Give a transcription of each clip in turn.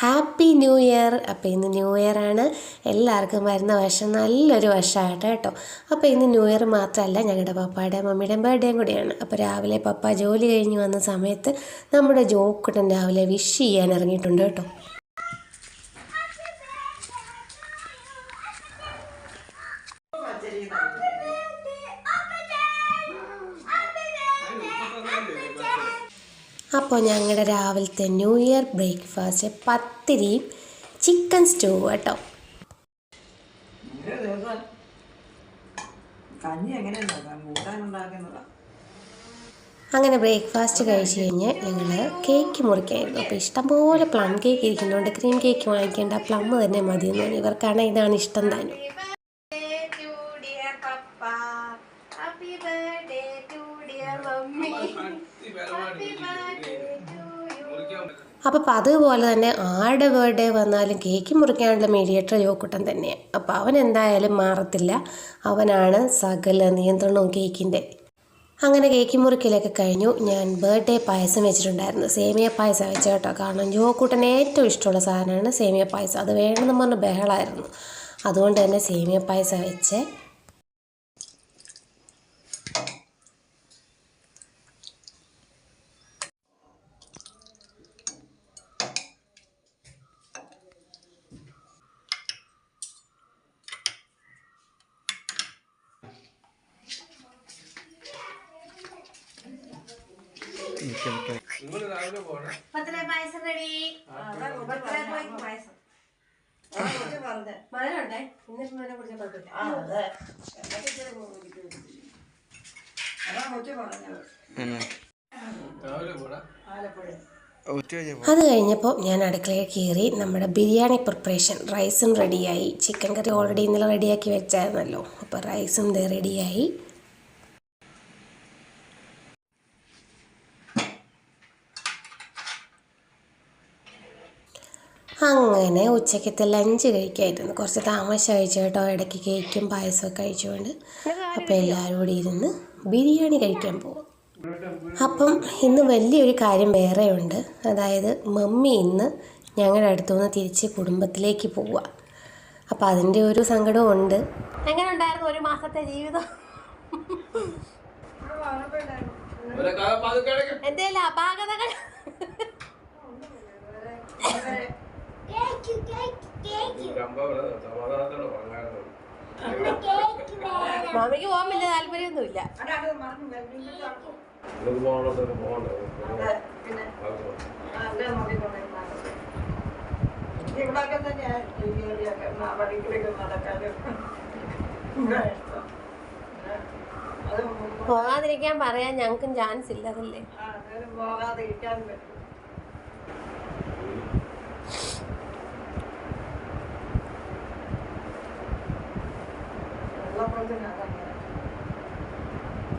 Happy new year. അപ്പോൾ ഇന്ന് new year ആണ്. എല്ലാവർക്കും വരുന്ന വർഷം നല്ലൊരു വർഷമായിട്ട് കേട്ടോ. അപ്പോൾ ഇന്ന് ന്യൂ ഇയർ മാത്രമല്ല ഞങ്ങളുടെ പപ്പായുടെ മമ്മിയുടെയും ബർത്ത്ഡേയും കൂടിയാണ്. അപ്പോൾ രാവിലെ പപ്പ ജോലി കഴിഞ്ഞ് വന്ന സമയത്ത് നമ്മുടെ ജോക്കുട്ടൻ രാവിലെ വിഷ് ചെയ്യാൻ ഇറങ്ങിയിട്ടുണ്ട് കേട്ടോ. അപ്പോൾ ഞങ്ങളുടെ രാവിലത്തെ ന്യൂ ഇയർ ബ്രേക്ക്ഫാസ്റ്റ് പത്തിരിയും ചിക്കൻ സ്റ്റൂ കേട്ടോ. അങ്ങനെ ബ്രേക്ക്ഫാസ്റ്റ് കഴിച്ച് കഴിഞ്ഞ് ഞങ്ങൾ കേക്ക് മുറിക്കായിരുന്നു. അപ്പോൾ ഇഷ്ടംപോലെ പ്ലം കേക്ക് ഇരിക്കുന്നതുകൊണ്ട് ക്രീം കേക്ക് വാങ്ങിക്കേണ്ട പ്ലം തന്നെ മതി എന്ന് പറഞ്ഞു. ഇവർക്കാണ് ഇതാണ് ഇഷ്ടം താനും. അപ്പോൾ അതുപോലെ തന്നെ ആരുടെ ബർത്ത്ഡേ വന്നാലും കേക്ക് മുറിക്കാനുള്ള മീഡിയേറ്റർ യോക്കുട്ടൻ തന്നെയാണ് അപ്പോൾ അവൻ എന്തായാലും മാറത്തില്ല. അവനാണ് സകല നിയന്ത്രണവും കേക്കിന്റെ അങ്ങനെ കേക്ക് മുറിക്കലൊക്കെ കഴിഞ്ഞു. ഞാൻ ബർത്ത്ഡേ പായസം വെച്ചിട്ടുണ്ടായിരുന്നു. സേമിയ പായസം വെച്ച കേട്ടോ. കാരണം ജോക്കൂട്ടന് ഏറ്റവും ഇഷ്ടമുള്ള സാധനമാണ് സേമിയ പായസം. അത് വേണമെന്ന് പറഞ്ഞ് ബഹളമായിരുന്നു അതുകൊണ്ട് തന്നെ സേമിയ പായസം വെച്ച് മഴ കുറിച്ച് കുഴപ്പമില്ല ആ അതെ. അതാ കൊച്ചു പറഞ്ഞത് ആലപ്പുഴ. അത് കഴിഞ്ഞപ്പോൾ ഞാൻ അടുക്കളയിൽ കയറി നമ്മുടെ ബിരിയാണി പ്രിപ്പറേഷൻ റൈസും റെഡിയായി. ചിക്കൻ കറി ഓൾറെഡി ഇന്നലെ റെഡിയാക്കി വെച്ചായിരുന്നല്ലോ. അപ്പോൾ റൈസും ദേ റെഡിയായി. അങ്ങനെ ഉച്ചക്കത്തെ ലഞ്ച് കഴിക്കായിരുന്നു. കുറച്ച് താമസം കഴിച്ചു കേട്ടോ. ഇടയ്ക്ക് കേക്കും പായസമൊക്കെ കഴിച്ചുകൊണ്ട്. അപ്പോൾ എല്ലാവരും കൂടി ഇരുന്ന് ബിരിയാണി കഴിക്കാൻ പോകും അപ്പം ഇന്ന് വലിയൊരു കാര്യം വേറെ ഉണ്ട് അതായത് മമ്മി ഇന്ന് ഞങ്ങളുടെ അടുത്തുനിന്ന് തിരിച്ച് കുടുംബത്തിലേക്ക് പോവുക അപ്പം അതിന്റെ ഒരു സങ്കടവും ഉണ്ട്. എങ്ങനെ ഉണ്ടായിരുന്നു ഒരു മാസത്തെ ജീവിതം? എന്തെങ്കിലും അപാകതകൾ മാമിക്ക് പോകാൻ വലിയ താല്പര്യമൊന്നുമില്ല. പോകാതിരിക്കാൻ പറയാൻ ഞങ്ങൾക്കും ചാൻസ് ഇല്ലതല്ലേ പോകാതിരിക്കാൻ പറ്റും.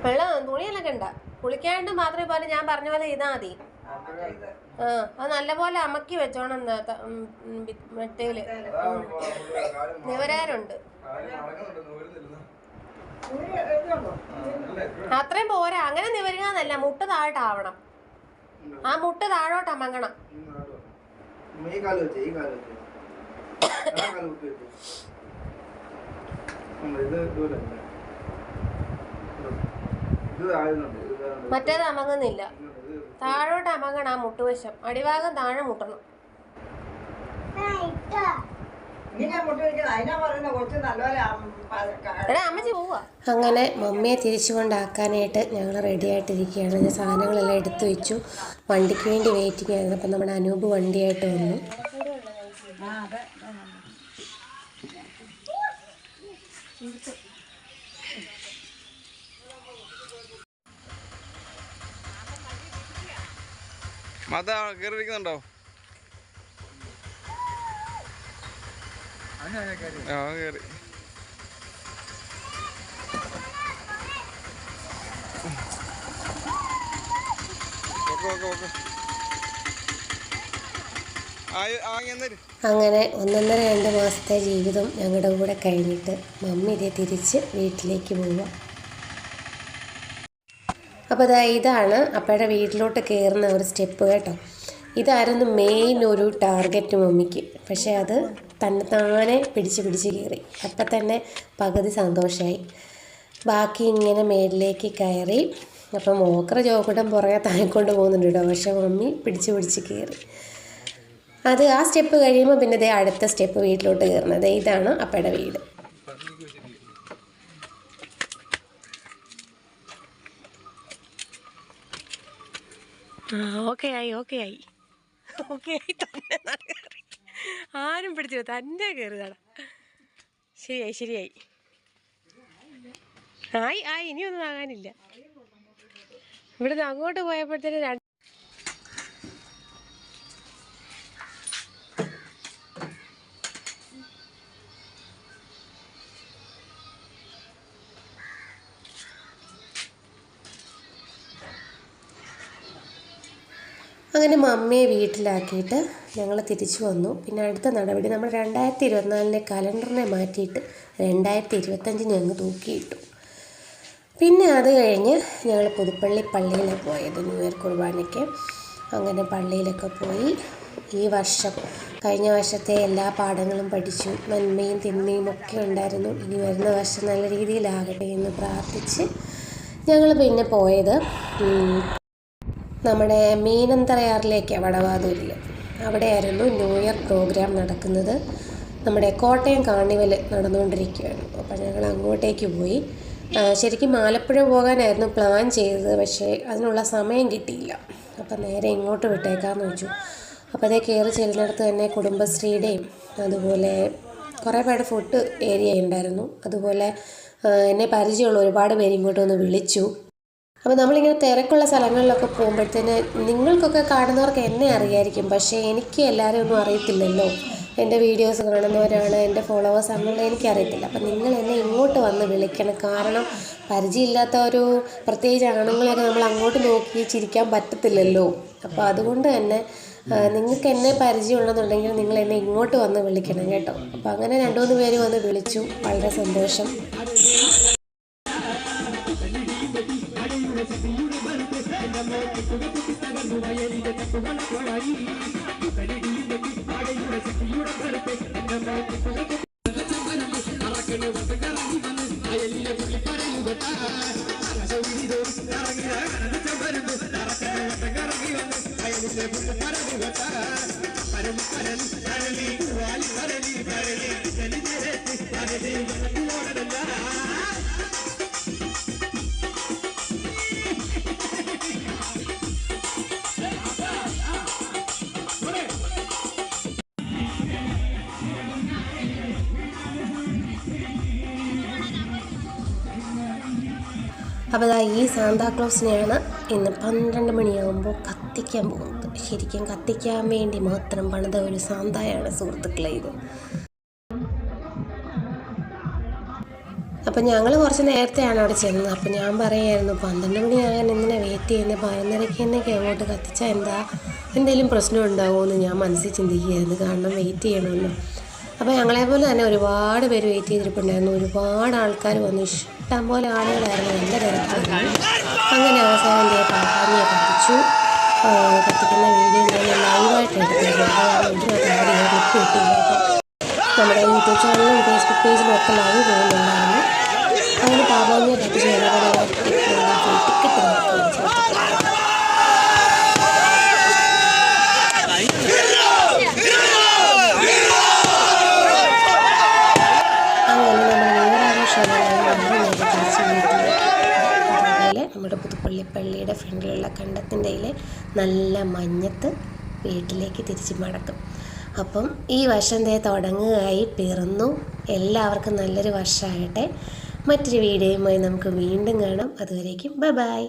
വെള്ളം തുണിയെല്ലാം കണ്ട. കുളിക്കാണ്ട് മാത്രമേ പോലെ ഞാൻ പറഞ്ഞ പോലെ ചെയ്താൽ മതി. ആ, ഇത് അത് നല്ലപോലെ അമക്കി വെച്ചോണം ന- ത- ഉം, ഉം, ബി- മെട്ടയിൽ നിവരാറുണ്ട് തുണി ഇതുണ്ടോ? അത്രയും പോരാ. അങ്ങനെ നിവരുകാന്നല്ല മുട്ട താഴോട്ടാവണം. ആ മുട്ട താഴോട്ട് അമങ്ങണം. ഇത് മറ്റേത് അമങ്ങുന്നില്ല. താഴോട്ട് അമങ്ങണം ആ മുട്ടുവശം. അടിഭാഗം താഴെ മുട്ടണം. അങ്ങനെ മമ്മിയെ തിരിച്ചു കൊണ്ടാക്കാനായിട്ട് ഞങ്ങൾ റെഡി ആയിട്ടിരിക്കുകയാണ്. ഞാൻ സാധനങ്ങളെല്ലാം എടുത്തു വെച്ചു. വണ്ടിക്ക് വേണ്ടി വെയിറ്റിംഗ് ആയിരുന്നു. അപ്പം നമ്മുടെ അനൂപ് വണ്ടിയായിട്ട് വന്നു. ആ, അതെ. മത കയറിയിരിക്കുന്നുണ്ടോ ആ കയറി ഓക്കെ ഓക്കെ ഓക്കെ അങ്ങനെ ഒന്നൊന്നര രണ്ട് മാസത്തെ ജീവിതം ഞങ്ങളുടെ കൂടെ കഴിഞ്ഞിട്ട് മമ്മി ഇതേ തിരിച്ച് വീട്ടിലേക്ക് പോവുക. അപ്പോൾ അതാ ഇതാണ് അപ്പയുടെ വീട്ടിലോട്ട് കയറുന്ന ഒരു സ്റ്റെപ്പ് കേട്ടോ. ഇതായിരുന്നു മെയിൻ ഒരു ടാർഗറ്റ് മമ്മിക്ക്. പക്ഷേ അത് തന്നെത്താനെ പിടിച്ച് പിടിച്ച് കയറി അപ്പം തന്നെ പകുതി സന്തോഷമായി ബാക്കി ഇങ്ങനെ മേളിലേക്ക് കയറി. അപ്പം മോക്കറ ചോക്കിടം പുറകെ താങ്ങിക്കൊണ്ട് പോകുന്നുണ്ട് കേട്ടോ. പക്ഷേ മമ്മി പിടിച്ച് പിടിച്ച് കയറി അത് ആ സ്റ്റെപ്പ് കഴിയുമ്പോൾ പിന്നെ ദേ അടുത്ത സ്റ്റെപ്പ് വീട്ടിലോട്ട് കയറുന്നത് ഇതാണ് അപ്പയുടെ വീട്. ഓക്കെ ആയി ഓക്കെ ആയി. ഓക്കെ ആയി ആരും പിടിച്ചില്ല തന്നെ കയറിയതാടാ ശരിയായി ശരിയായി. ആയി ആയി ഇനിയൊന്നും ആകാനില്ല. ഇവിടുന്ന് അങ്ങോട്ട് പോയപ്പോഴത്തേന് അങ്ങനെ മമ്മിയെ വീട്ടിലാക്കിയിട്ട് ഞങ്ങൾ തിരിച്ചു വന്നു. പിന്നെ അടുത്ത നടപടി നമ്മൾ രണ്ടായിരത്തി ഇരുപത്തിനാലിനെ കലണ്ടറിനെ മാറ്റിയിട്ട് രണ്ടായിരത്തി ഇരുപത്തഞ്ച് ഞങ്ങൾ തൂക്കിയിട്ടു. പിന്നെ അത് കഴിഞ്ഞ് ഞങ്ങൾ പുതുപ്പള്ളി പള്ളിയിലാണ് പോയത് ന്യൂ ഇയർ കുർബാനയ്ക്ക്. അങ്ങനെ പള്ളിയിലൊക്കെ പോയി ഈ വർഷം കഴിഞ്ഞ വർഷത്തെ എല്ലാ പാഠങ്ങളും പഠിച്ചു. നന്മയും തിന്മയും ഒക്കെ ഉണ്ടായിരുന്നു. ഇനി വരുന്ന വർഷം നല്ല രീതിയിലാകട്ടെ എന്ന് പ്രാർത്ഥിച്ച് ഞങ്ങൾ പിന്നെ പോയത് നമ്മുടെ മീനന്തറയാറിലേക്ക് വടവാതൂരിൽ അവിടെയായിരുന്നു ന്യൂ ഇയർ പ്രോഗ്രാം നടക്കുന്നത്. നമ്മുടെ കോട്ടയം കാർണിവൽ നടന്നുകൊണ്ടിരിക്കുകയാണ്. അപ്പോൾ ഞങ്ങൾ അങ്ങോട്ടേക്ക് പോയി. ശരിക്കും ആലപ്പുഴ പോകാനായിരുന്നു പ്ലാൻ ചെയ്തത്. പക്ഷേ അതിനുള്ള സമയം കിട്ടിയില്ല. അപ്പം നേരെ ഇങ്ങോട്ട് വിട്ടേക്കാമെന്ന് വെച്ചു. അപ്പോൾ അതേ കയറി ചെല്ലുന്നിടത്ത് തന്നെ കുടുംബശ്രീയുടെയും അതുപോലെ കുറേ പേരുടെ ഫുഡ് ഏരിയ ഉണ്ടായിരുന്നു. അതുപോലെ എന്നെ പരിചയമുള്ള ഒരുപാട് പേര് ഇങ്ങോട്ട് വന്ന് വിളിച്ചു. അപ്പോൾ നമ്മളിങ്ങനെ തിരക്കുള്ള സ്ഥലങ്ങളിലൊക്കെ പോകുമ്പോഴത്തേന് നിങ്ങൾക്കൊക്കെ കാണുന്നവർക്ക് എന്നെ അറിയായിരിക്കും. പക്ഷേ എനിക്ക് എല്ലാവരും ഒന്നും അറിയത്തില്ലല്ലോ. എന്റെ വീഡിയോസ് കാണുന്നവരാണ് എന്റെ ഫോളോവേഴ്സ് ആണെന്നുള്ളത് എനിക്കറിയത്തില്ല. അപ്പം നിങ്ങൾ എന്നെ ഇങ്ങോട്ട് വന്ന് വിളിക്കണം. കാരണം പരിചയമില്ലാത്ത ഒരു പ്രത്യേകിച്ച് ആണുങ്ങളെയൊക്കെ നമ്മൾ അങ്ങോട്ട് നോക്കി ചിരിക്കാൻ പറ്റത്തില്ലല്ലോ. അപ്പോൾ അതുകൊണ്ട് തന്നെ നിങ്ങൾക്ക് എന്നെ പരിചയമുള്ളതെന്നുണ്ടെങ്കിൽ നിങ്ങൾ എന്നെ ഇങ്ങോട്ട് വന്ന് വിളിക്കണം കേട്ടോ. അപ്പോൾ അങ്ങനെ രണ്ടു മൂന്ന് പേര് വന്ന് വിളിച്ചു. വളരെ സന്തോഷം. കണ്ണി ബന്ധു നമ്മോട്ട് കുടുക്കി തകർന്നു വയലിന്റെ തട്ടുകളൊളായി കരടിയുടെ പാടയുടെ ശക്തിയുടെ കറുപ്പ് നമ്മോട്ട് കുടുക്കി വയലിലെ പുള്ളിപ്പറയിൽ വയലിലെ പുള്ളിപ്പറയിൽ പരമ പരൽ കരളി അപ്പോൾ ഇതാ ഈ സാന്താക്ലോസിനെയാണ് ഇന്ന് പന്ത്രണ്ട് മണിയാകുമ്പോൾ കത്തിക്കാൻ പോകുന്നത്. ശരിക്കും കത്തിക്കാൻ വേണ്ടി മാത്രം പണിത ഒരു സാന്തായാണ് സുഹൃത്തുക്കളെ ഇത്. അപ്പം ഞങ്ങൾ കുറച്ച് നേരത്തെയാണ് അവിടെ ചെന്നത്. അപ്പം ഞാൻ പറയായിരുന്നു പന്ത്രണ്ട് മണിയാകാൻ എന്തിനാ വെയിറ്റ് ചെയ്യുന്നത് പതിനൊന്നരയ്ക്ക് തന്നെയൊക്കെ അങ്ങോട്ട് കത്തിച്ചാൽ എന്താ? എന്തെങ്കിലും പ്രശ്നം ഉണ്ടാവുമോ എന്ന് ഞാൻ മനസ്സിൽ ചിന്തിക്കുകയായിരുന്നു. കാരണം വെയിറ്റ് ചെയ്യണമല്ലോ. അപ്പോൾ ഞങ്ങളെപ്പോലെ തന്നെ ഒരുപാട് പേര് വെയിറ്റ് ചെയ്തിരിപ്പുണ്ടായിരുന്നു. ഒരുപാട് ആൾക്കാർ വന്നു. ഇഷ്ടം പോലെ ആളുകളായിരുന്നു. എന്റെ തിരക്കായിരുന്നു. അങ്ങനെ അവസാനം ദേ പാപ്പാനിയെ കത്തിച്ചു കത്തിക്കുന്ന വീഡിയോ ഞാൻ ലൈവായിട്ട് കേട്ടോ നമ്മുടെ യൂട്യൂബ് ചാനലിലും ഫേസ്ബുക്ക് പേജിലും ഒക്കെ ലൈവ് പോകുന്നുണ്ടായിരുന്നു. അങ്ങനെ പാപ്പാനിയെ കത്തിച്ചു ടിക്കറ്റ് നോക്കുകയാണ് അങ്ങനെ നമ്മൾ വീരാഘോഷമെല്ലാം വളരെ നേരെ തിരിച്ച് വീട്ടിലേക്ക് അതുപോലെ നമ്മുടെ പുതുപ്പള്ളി പള്ളിയുടെ ഫ്രണ്ടിലുള്ള കണ്ടത്തിന്റെ നല്ല മഞ്ഞത്ത് വീട്ടിലേക്ക് തിരിച്ച് മടക്കും. അപ്പം ഈ വർഷം ദേ തുടങ്ങുകയായി പിറന്നു. എല്ലാവർക്കും നല്ലൊരു വർഷമാകട്ടെ. മറ്റൊരു വീഡിയോയുമായി നമുക്ക് വീണ്ടും കാണാം. അതുവരേക്കും ബൈ ബൈ.